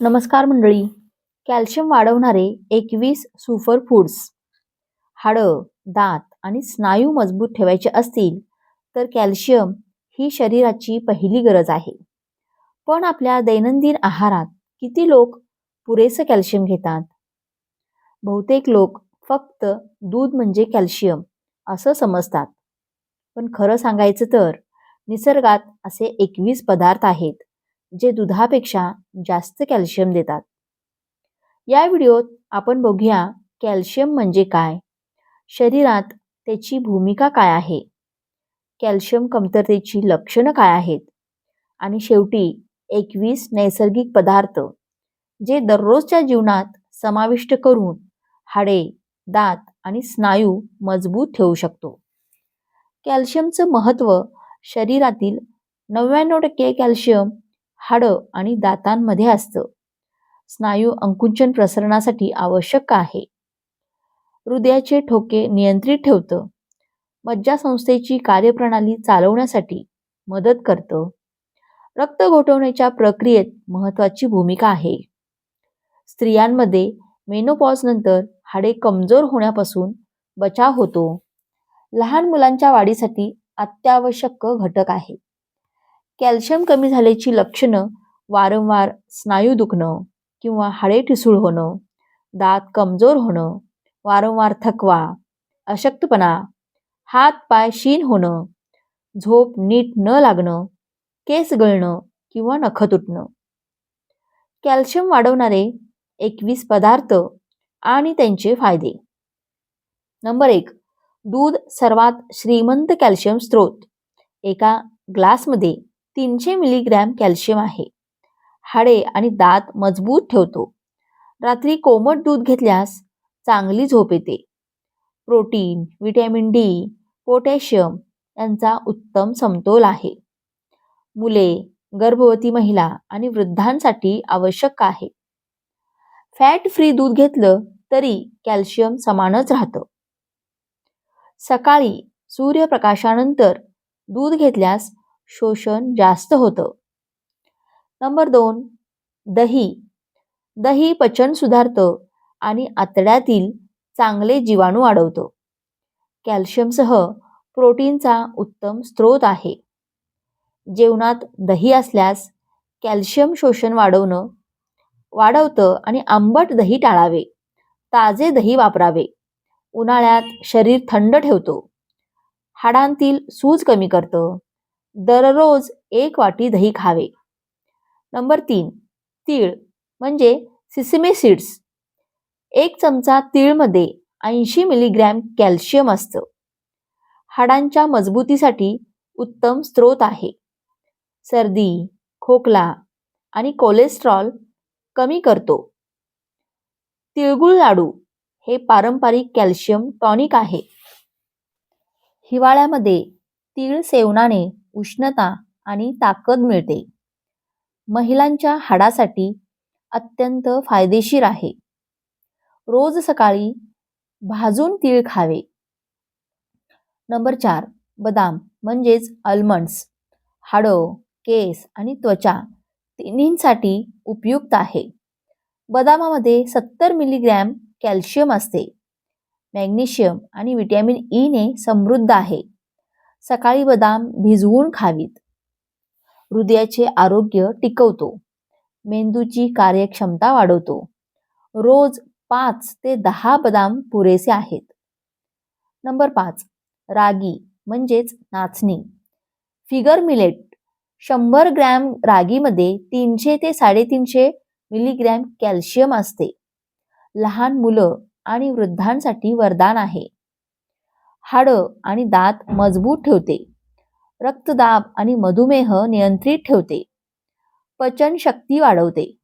नमस्कार मंडळी. कॅल्शियम वाढवणारे एकवीस सुपर फूड्स. हाडं दात आणि स्नायू मजबूत ठेवायचे असतील तर कॅल्शियम ही शरीराची पहिली गरज आहे. पण आपल्या दैनंदिन आहारात किती लोक पुरेसं कॅल्शियम घेतात? बहुतेक लोक फक्त दूध म्हणजे कॅल्शियम असं समजतात. पण खरं सांगायचं तर निसर्गात असे एकवीस पदार्थ आहेत. जे दुधापेक्षा जास्त कॅल्शियम देतात. या व्हिडिओत आपण बघूया कॅल्शियम म्हणजे काय? शरीरात त्याची भूमिका काय आहे? कॅल्शियम कमतरतेची लक्षणं काय आहेत? आणि शेवटी एकवीस नैसर्गिक पदार्थ जे दररोजच्या जीवनात समाविष्ट करून हाडे दात आणि स्नायू मजबूत ठेवू शकतो. कॅल्शियमचं महत्त्व शरीरातील नव्याण्णव टक्के कॅल्शियम हाडं आणि दातांमध्ये असतं. स्नायू अंकुंचन प्रसरणासाठी आवश्यक आहे. हृदयाचे ठोके नियंत्रित ठेवतं. मज्जासंस्थेची कार्यप्रणाली चालवण्यासाठी मदत करतं. रक्त गोठवण्याच्या प्रक्रियेत महत्त्वाची भूमिका आहे. स्त्रियांमध्ये मेनोपॉजनंतर हाडे कमजोर होण्यापासून बचाव होतो. लहान मुलांच्या वाढीसाठी अत्यावश्यक घटक आहे कॅल्शियम कमी झाल्याची लक्षणं वारंवार स्नायू दुखणं किंवा हाडे ठिसूळ होणं दात कमजोर होणं वारंवार थकवा अशक्तपणा हात पाय शीन होणं झोप नीट न लागणं केस गळणं किंवा नख तुटणं. कॅल्शियम वाढवणारे एकवीस पदार्थ आणि त्यांचे फायदे. नंबर एक दूध सर्वात श्रीमंत कॅल्शियम स्रोत. एका ग्लासमध्ये तीनशे मिलीग्रॅम कॅल्शियम आहे. हाडे आणि दात मजबूत ठेवतो. रात्री कोमट दूध घेतल्यास चांगली झोप येते. प्रोटीन विटॅमिन डी पोटॅशियम यांचा उत्तम समतोल आहे. मुले गर्भवती महिला आणि वृद्धांसाठी आवश्यक आहे. फॅट फ्री दूध घेतलं तरी कॅल्शियम समानच राहतं. सकाळी सूर्यप्रकाशानंतर दूध घेतल्यास शोषण जास्त होतं. नंबर दोन दही. दही पचन सुधारतं आणि आतड्यातील चांगले जीवाणू वाढवतं. कॅल्शियमसह प्रोटीनचा उत्तम स्रोत आहे. जेवणात दही असल्यास कॅल्शियम शोषण वाढवणं वाढवतं आणि आंबट दही टाळावे. ताजे दही वापरावे. उन्हाळ्यात शरीर थंड ठेवतो. हाडांतील सूज कमी करतं. दररोज एक वाटी दही खावे. नंबर तीन तीळ म्हणजे सिसिमे सीड्स एक चमचा तीळमध्ये ऐंशी मिलीग्रॅम कॅल्शियम असतं. हाडांच्या मजबूतीसाठी उत्तम स्रोत आहे. सर्दी खोकला आणि कोलेस्ट्रॉल कमी करतो. तिळगुळ लाडू हे पारंपरिक कॅल्शियम टॉनिक आहे. हिवाळ्यामध्ये तीळ सेवनाने उष्णता आणि ताकद मिळते. महिलांच्या हाडासाठी अत्यंत फायदेशीर आहे. रोज सकाळी भाजून तीळ खावे. नंबर चार बदाम म्हणजेच अल्मंड्स हाडं केस आणि त्वचा तिन्हींसाठी उपयुक्त आहे. बदामामध्ये सत्तर मिलीग्रॅम कॅल्शियम असते. मॅग्नेशियम आणि व्हिटॅमिन e ईने समृद्ध आहे. सकाळी बदाम भिजवून खावीत. हृदयाचे आरोग्य टिकवतो. मेंदूची कार्यक्षमता वाढवतो. रोज पाच ते दहा बदाम पुरेसे आहेत. नंबर पाच रागी म्हणजेच नाचणी. फिगर मिलेट शंभर ग्रॅम रागीमध्ये तीनशे ते साडेतीनशे मिलीग्रॅम कॅल्शियम असते. लहान मुलं आणि वृद्धांसाठी वरदान आहे. हाडं आणि दात मजबूत ठेवते. रक्तदाब आणि मधुमेह नियंत्रित ठेवते. पचन शक्ती वाढवते.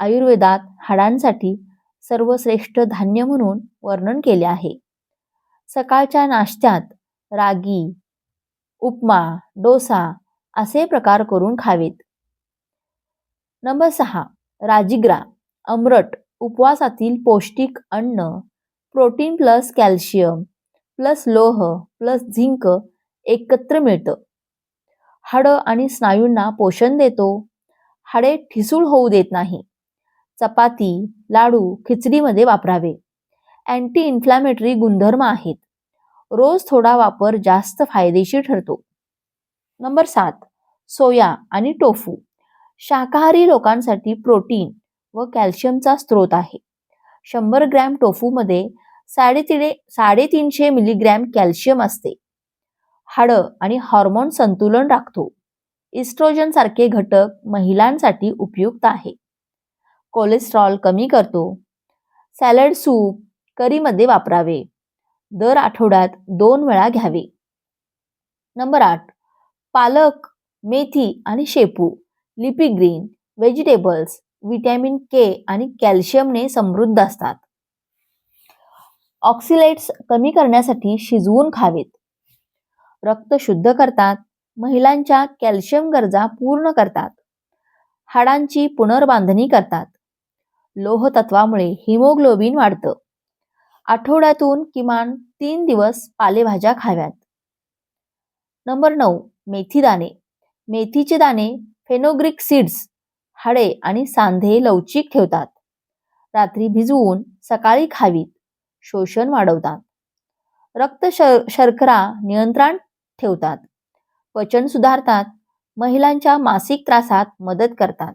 आयुर्वेदात हाडांसाठी सर्वश्रेष्ठ धान्य म्हणून वर्णन केले आहे. सकाळच्या नाश्त्यात रागी उपमा डोसा असे प्रकार करून खावेत. नंबर सहा राजिग्रा अमरट उपवासातील पौष्टिक अन्न प्रोटीन प्लस कॅल्शियम प्लस लोह प्लस झिंक एकत्र मिळतं. हाडं आणि स्नायूंना पोषण देतो. हाडे ठिसूळ होऊ देत नाही. चपाती लाडू खिचडीमध्ये वापरावे. अँटी इन्फ्लॅमेटरी गुणधर्म आहेत. रोज थोडा वापर जास्त फायदेशीर ठरतो. नंबर सात सोया आणि टोफू. शाकाहारी लोकांसाठी प्रोटीन व कॅल्शियमचा स्रोत आहे. शंभर ग्रॅम टोफूमध्ये साडेतीने साडेतीनशे मिलीग्रॅम कॅल्शियम असते. हाडं आणि हॉर्मोन संतुलन राखतो. इस्ट्रोजन सारखे घटक महिलांसाठी उपयुक्त आहे. कोलेस्ट्रॉल कमी करतो. सॅलड सूप करीमध्ये वापरावे. दर आठवड्यात दोन वेळा घ्यावे. नंबर आठ पालक मेथी आणि शेपू लिपी ग्रीन व्हेजिटेबल्स व्हिटॅमिन के आणि कॅल्शियमने समृद्ध असतात. ऑक्सिलेट्स कमी करण्यासाठी शिजवून खावेत. रक्त शुद्ध करतात महिलांच्या कॅल्शियम गरजा पूर्ण करतात हाडांची पुनर्बांधणी करतात. लोह तत्वामुळे हिमोग्लोबिन वाढतं. आठवड्यातून किमान तीन दिवस पालेभाज्या खाव्यात. नंबर नऊ मेथी दाणे. मेथीचे दाणे फेनोग्रिक सीड्स हाडे आणि सांधे लवचिक ठेवतात. रात्री भिजवून सकाळी खावीत. शोषण वाढवतात. रक्त शर्करा नियंत्रण ठेवतात. पचन सुधारतात. महिलांच्या मासिक त्रासात मदत करतात.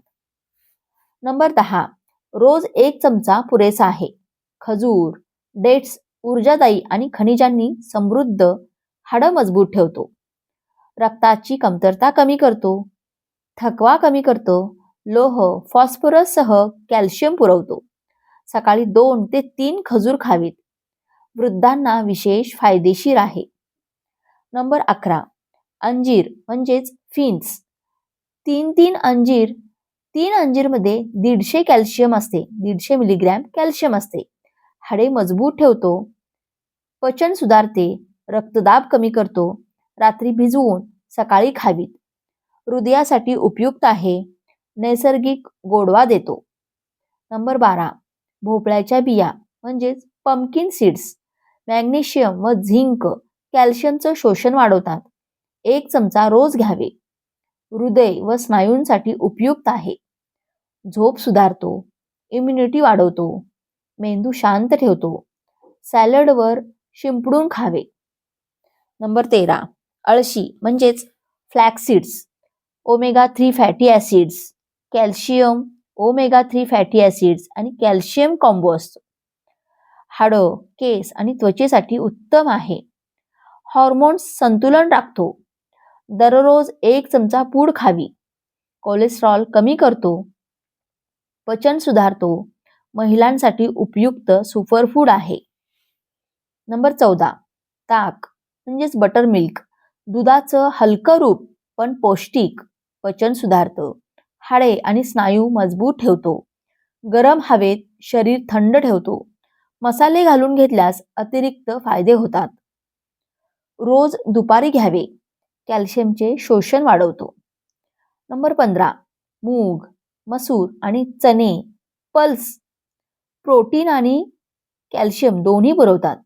नंबर दहा. रोज एक चमचा पुरेसा आहे. खजूर डेट्स ऊर्जादायी आणि खनिजांनी समृद्ध हाडं मजबूत ठेवतो. रक्ताची कमतरता कमी करतो. थकवा कमी करतो. लोह फॉस्फरससह कॅल्शियम पुरवतो. सकाळी दोन ते तीन खजूर खावीत. वृद्धांना विशेष फायदेशीर आहे. नंबर अकरा. अंजीर म्हणजेच फिन्स तीन तीन अंजीर तीन अंजीरमध्ये दीडशे कॅल्शियम असते. दीडशे मिलीग्रॅम कॅल्शियम असते. हाडे मजबूत ठेवतो. पचन सुधारते. रक्तदाब कमी करतो. रात्री भिजवून सकाळी खावीत. हृदयासाठी उपयुक्त आहे. नैसर्गिक गोडवा देतो. नंबर बारा. भोपळ्याच्या बिया म्हणजेच पंपकिन सीड्स मॅग्नेशियम व झिंक कॅल्शियमचं शोषण वाढवतात. एक चमचा रोज घ्यावे. हृदय व स्नायूंसाठी उपयुक्त आहे. झोप सुधारतो. इम्युनिटी वाढवतो. मेंदू शांत ठेवतो. सॅलडवर शिंपडून खावे. नंबर तेरा. अळशी म्हणजेच flaxseeds omega three fatty acids. Calcium omega three fatty acids आणि कॅल्शियम कॉम्बो असतो. हाडं केस आणि त्वचेसाठी उत्तम आहे. हॉर्मोन्स संतुलन राखतो. दररोज एक चमचा पूड खावी. कोलेस्ट्रॉल कमी करतो. पचन सुधारतो. महिलांसाठी उपयुक्त सुपरफूड आहे. नंबर चौदा ताक म्हणजेच बटर मिल्क दुधाचं हलकं रूप पण पौष्टिक पचन सुधारतं. हाडे आणि स्नायू मजबूत ठेवतो. गरम हवेत शरीर थंड ठेवतो. मसाले घालून घेतल्यास अतिरिक्त फायदे होतात. रोज दुपारी घ्यावे. कॅल्शियमचे शोषण वाढवतो. नंबर पंधरा मूग मसूर आणि चणे पल्स प्रोटीन आणि कॅल्शियम दोन्ही पुरवतात.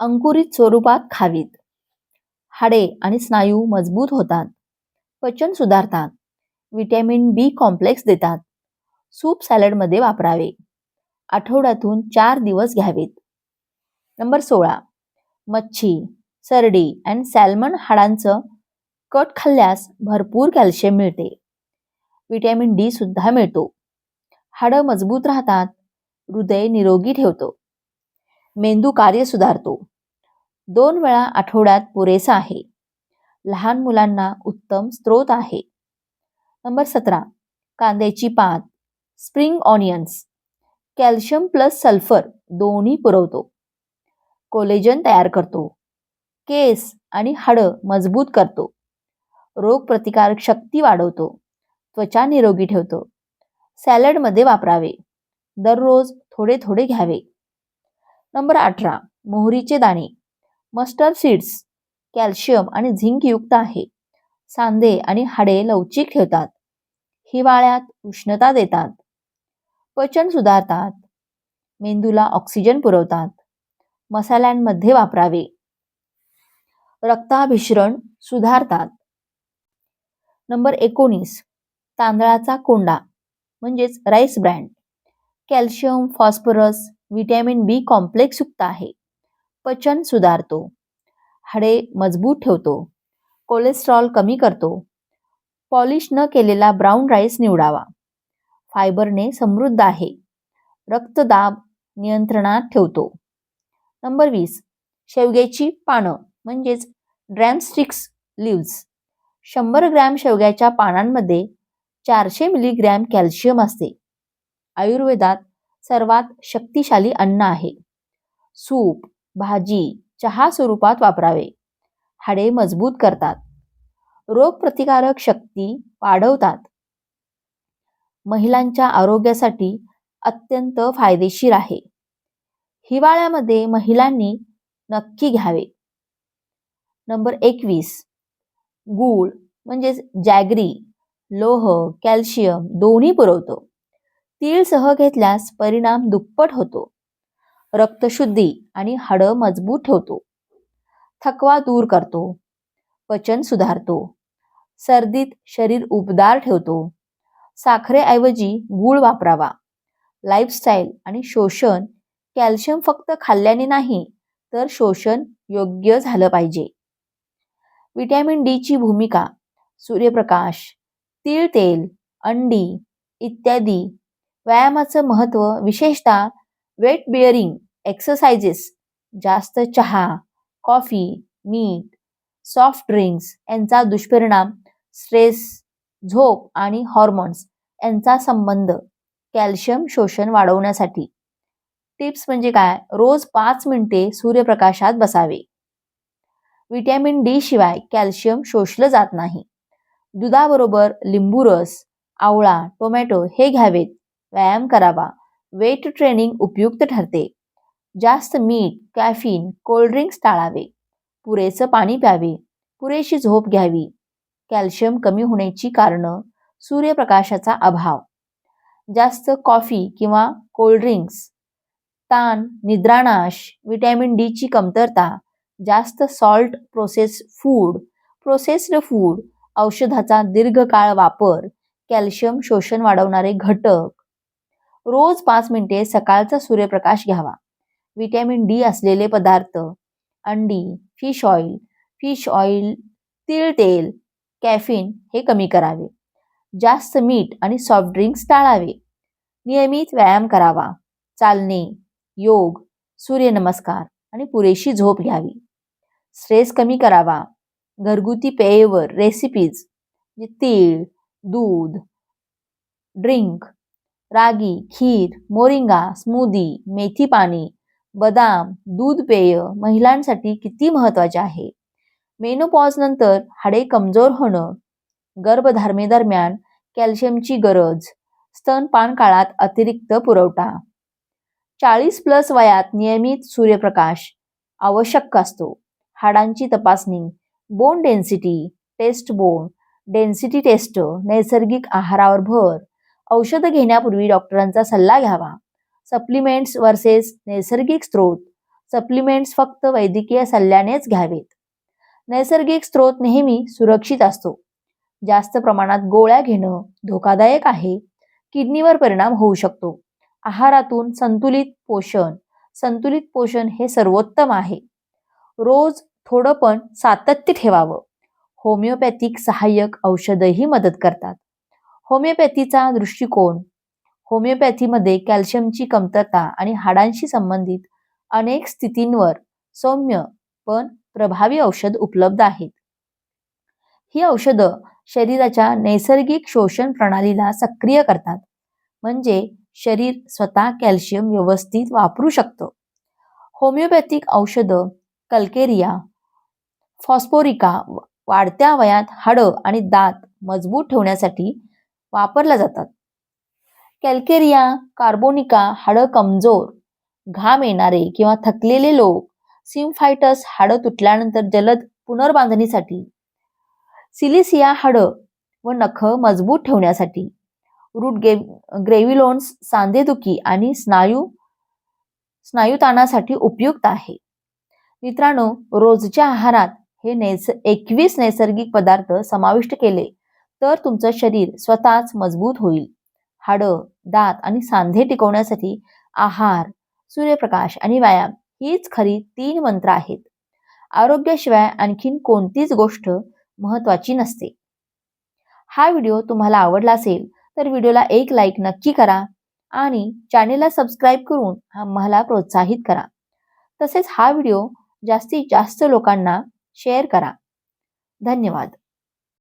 अंकुरित स्वरूपात खावीत. हाडे आणि स्नायू मजबूत होतात. पचन सुधारतात. विटॅमिन बी कॉम्प्लेक्स देतात. सूप सॅलडमध्ये वापरावे. आठवड्यातून चार दिवस घ्यावेत. नंबर सोळा. मच्छी सरडी अँड सॅल्मन हाडांचं कट खाल्ल्यास भरपूर कॅल्शियम मिळते. विटॅमिन डी सुद्धा मिळतो. हाडं मजबूत राहतात हृदय निरोगी ठेवतो. मेंदू कार्य सुधारतो. दोन वेळा आठवड्यात पुरेसा आहे. लहान मुलांना उत्तम स्त्रोत आहे. नंबर सतरा. कांद्याची पात spring onions. Calcium plus sulphur दोन्ही पुरवतो. कोलेजन तयार करतो. केस आणि हाडं मजबूत करतो. रोगप्रतिकारक शक्ती वाढवतो. त्वचा निरोगी ठेवतो. सॅलडमध्ये वापरावे. दररोज थोडे थोडे घ्यावे. नंबर अठरा मोहरीचे दाणे. मस्टर्ड सीड्स कॅल्शियम आणि झिंक युक्त आहे. सांधे आणि हाडे लवचिक ठेवतात. हिवाळ्यात उष्णता देतात. पचन सुधारतात. मेंदूला ऑक्सिजन पुरवतात. मसाल्यांमध्ये वापरावे. रक्ताभिश्रण सुधारतात. नंबर एकोणीस तांदळाचा कोंडा म्हणजेच rice bran calcium phosphorus vitamin B complex युक्त आहे. पचन सुधारतो. हाडे मजबूत ठेवतो. कोलेस्ट्रॉल कमी करतो. पॉलिश न केलेला ब्राऊन राईस निवडावा. फायबरने समृद्ध आहे. रक्तदाब नियंत्रणात ठेवतो. नंबर वीस. शेवग्याची पानं म्हणजेच ड्रॅमस्टिक्स लिव्ज. शंभर ग्रॅम शेवग्याच्या पानांमध्ये चारशे मिलीग्रॅम कॅल्शियम असते. आयुर्वेदात सर्वात शक्तिशाली अन्न आहे. सूप भाजी चहा स्वरूपात वापरावे. हाडे मजबूत करतात. रोगप्रतिकारक शक्ती वाढवतात. महिलांच्या आरोग्यासाठी अत्यंत फायदेशीर आहे. हिवाळ्यामध्ये महिलांनी नक्की घ्यावे. नंबर एकवीस. गूळ म्हणजेच जॅगरी लोह कॅल्शियम दोन्ही पुरवतो. तीळसह घेतल्यास परिणाम दुप्पट होतो. रक्तशुद्धी आणि हाडं मजबूत ठेवतो. थकवा दूर करतो. पचन सुधारतो. सर्दीत शरीर उबदार ठेवतो. साखरेऐवजी गूळ वापरावा. लाईफस्टाईल आणि शोषण कॅल्शियम फक्त खाल्ल्याने नाही तर शोषण योग्य झालं पाहिजे. विटॅमिन डीची भूमिका सूर्यप्रकाश तीळ तेल अंडी इत्यादी. व्यायामाचं महत्त्व विशेषतः वेट बिअरिंग एक्सरसाइजेस जास्त चहा कॉफी मीठ सॉफ्ट ड्रिंक्स यांचा दुष्परिणाम स्ट्रेस झोप आणि हॉर्मोन्स यांचा संबंध कॅल्शियम शोषण वाढवण्यासाठी. टिप्स म्हणजे काय? रोज पाच मिनिटे सूर्यप्रकाशात बसावे. विटॅमिन डी शिवाय कॅल्शियम शोषलं जात नाही. दुधाबरोबर लिंबू रस आवळा टोमॅटो हे घ्यावेत. व्यायाम करावा. वेट ट्रेनिंग उपयुक्त ठरते. जास्त मीठ कॅफिन कोल्ड्रिंक्स टाळावे. पुरेसं पाणी प्यावे. पुरेशी झोप घ्यावी. कॅल्शियम कमी होण्याची कारणं सूर्यप्रकाशाचा अभाव. जास्त कॉफी किंवा कोल्ड्रिंक्स ताण निद्रानाश विटॅमिन डीची कमतरता जास्त salt process food processed food औषधाचा दीर्घकाळ वापर कॅल्शियम शोषण वाढवणारे घटक. रोज पाच मिनिटे सकाळचा सूर्यप्रकाश घ्यावा. विटॅमिन डी असलेले पदार्थ अंडी फिश ऑइल फिश ऑइल तिळ तेल कॅफिन हे कमी करावे. जास्त मीठ आणि सॉफ्ट ड्रिंक्स टाळावे. नियमित व्यायाम करावा. चालणे योग सूर्यनमस्कार आणि पुरेशी झोप घ्यावी. स्ट्रेस कमी करावा. घरगुती पेयवर रेसिपीज तीळ दूध ड्रिंक रागी खीर मोरिंगा स्मूदी मेथी पाणी बदाम दूध पेय महिलांसाठी किती महत्त्वाचे आहे? मेनोपॉज नंतर हाडे कमजोर होणं गर्भधारणेदरम्यान कॅल्शियमची गरज स्तनपान काळात अतिरिक्त पुरवठा. चाळीस प्लस वयात नियमित सूर्यप्रकाश आवश्यक असतो. हाडांची तपासणी bone density test bone density test नैसर्गिक आहारावर भर. औषध घेण्यापूर्वी डॉक्टरांचा सल्ला घ्यावा. सप्लिमेंट्स वर्सेस नैसर्गिक स्त्रोत सप्लिमेंट्स फक्त वैद्यकीय सल्ल्यानेच घ्यावेत. नैसर्गिक स्त्रोत नेहमी सुरक्षित असतो. जास्त प्रमाणात गोळ्या घेणं धोकादायक आहे. किडनीवर परिणाम होऊ शकतो. आहारातून संतुलित पोषण संतुलित पोषण हे सर्वोत्तम आहे. रोज थोडं पण सातत्य ठेवावं. होमिओपॅथिक सहाय्यक औषधही मदत करतात. होमिओपॅथीचा दृष्टिकोन होमिओपॅथीमध्ये कॅल्शियमची कमतरता आणि हाडांशी संबंधित अनेक स्थितींवर सौम्य पण प्रभावी औषध उपलब्ध आहेत. ही औषधं शरीराच्या नैसर्गिक शोषण प्रणालीला सक्रिय करतात. म्हणजे शरीर स्वतः कॅल्शियम व्यवस्थित वापरू शकतं. होमिओपॅथिक औषधं कल्केरिया फॉस्फोरिका वाढत्या वयात हाडं आणि दात मजबूत ठेवण्यासाठी वापरल्या जातात. कॅल्केरिया कार्बोनिका हाडं कमजोर घाम येणारे किंवा थकलेले लोक सिमफायटस हाडं तुटल्यानंतर जलद पुनर्बांधणीसाठी सिलिसिया हाडं व नख मजबूत ठेवण्यासाठी. रूट गे ग्रेव्हिलोन्स सांधेदुखी आणि स्नायू स्नायुताणासाठी उपयुक्त आहे. मित्रांनो रोजच्या आहारात हे नैस एकवीस नैसर्गिक पदार्थ समाविष्ट केले तर तुमचं शरीर स्वतःच मजबूत होईल. हाडं दात आणि सांधे टिकवण्यासाठी आहार सूर्यप्रकाश आणि व्यायाम हीच खरी तीन मंत्र आहेत. आरोग्याशिवाय आणखीन कोणतीच गोष्ट महत्वाची नसते. हा व्हिडिओ तुम्हाला आवडला असेल तर व्हिडिओला एक लाईक नक्की करा आणि चॅनेलला सबस्क्राईब करून आम्हाला प्रोत्साहित करा. तसेच हा व्हिडिओ जास्तीत जास्त लोकांना शेअर करा. धन्यवाद.